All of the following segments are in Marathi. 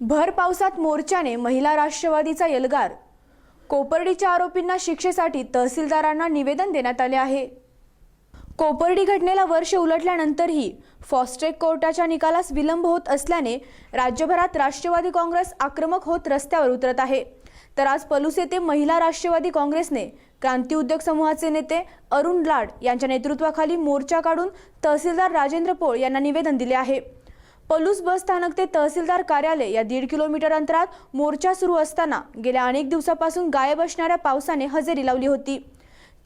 भर पावसात मोर्चाने महिला राष्ट्रवादीचा एल्गार कोपर्डीच्या आरोपींना शिक्षेसाठी तहसीलदारांना निवेदन देण्यात आले आहे. कोपर्डी घटनेला वर्ष उलटल्यानंतरही फॉस्ट्रेक कोर्टाच्या निकालास विलंब होत असल्याने राज्यभरात राष्ट्रवादी काँग्रेस आक्रमक होत रस्त्यावर उतरत आहे. तर आज पलूस येथे महिला राष्ट्रवादी काँग्रेसने क्रांती उद्योग समूहाचे नेते अरुण लाड यांच्या नेतृत्वाखाली मोर्चा काढून तहसीलदार राजेंद्र पोळ यांना निवेदन दिले आहे. पलूस बस स्थानक ते तहसीलदार कार्यालय या दीड किलोमीटर अंतरात मोर्चा सुरू असताना गेल्या अनेक दिवसापासून गायब असणाऱ्या पावसाने हजेरी लावली होती.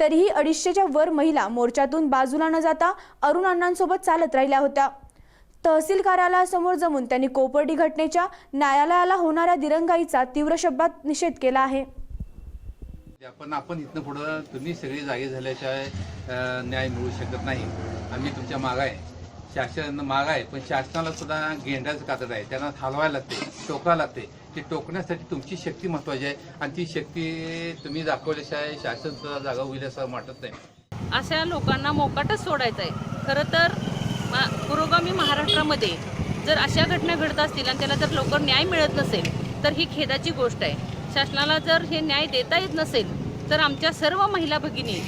तरीही अडीचशेच्या वर महिला मोर्चातून बाजूला न जाता अरुण अण्णांसोबत चालत राहिल्या होत्या. तहसील कार्यालयासमोर जमून त्यांनी कोपर्डी घटनेच्या न्यायालयाला होणाऱ्या दिरंगाईचा तीव्र शब्दात निषेध केला आहे. पण आपण इथनं पुढं तुम्ही सगळी जागे झाल्याशिवाय न्याय मिळू शकत नाही. आम्ही तुमच्या माग आहे. शासन माग आहे पण शासनाला सुद्धा गेंड्याचं कातड आहे. त्यांना हलवायला लागते टोकायला लागते. ते टोकण्यासाठी तुमची शक्ती महत्वाची आहे आणि ती शक्ती तुम्ही दाखवल्याशिवाय शासन सुद्धा जागा होईल असं वाटत नाही. अशा लोकांना मोकाटच सोडायचं आहे. खरं तर पुरोगामी महाराष्ट्रामध्ये जर अशा घटना घडत असतील आणि त्याला जर लवकर न्याय मिळत नसेल तर ही खेदाची गोष्ट आहे. शासनाला जर हे न्याय देता येत नसेल तर आमच्या सर्व महिला भगिनी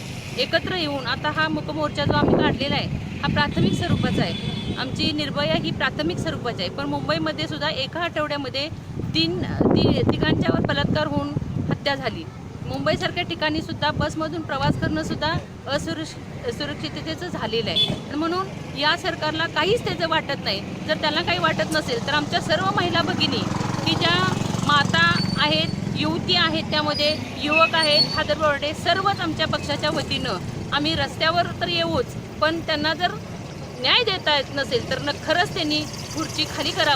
एकत्र येऊन आता हा मुकमोर्चा जो आम्ही काढलेला आहे हा प्राथमिक स्वरूपाचा आहे. आमची निर्भया ही प्राथमिक स्वरूपाची आहे. पण मुंबईमध्ये सुद्धा एका आठवड्यामध्ये तीन ती तिघांच्यावर बलात्कार होऊन हत्या झाली. मुंबईसारख्या ठिकाणी सुद्धा बसमधून प्रवास करणं सुद्धा असुरक्ष सुरक्षिततेचं झालेलं आहे. आणि म्हणून या सरकारला काहीच त्याचं वाटत नाही. जर त्यांना काही वाटत नसेल तर आमच्या सर्व महिला भगिनी की ज्या माता आहेत युवती आहेत त्यामध्ये युवक आहेत खादर बोर्डे सर्वच आमच्या पक्षाच्या वतीनं आम्ही रस्त्यावर तर येऊच पण त्यांना जर न्याय देता येत नसेल तर न खरंच त्यांनी खुर्ची खाली करावं.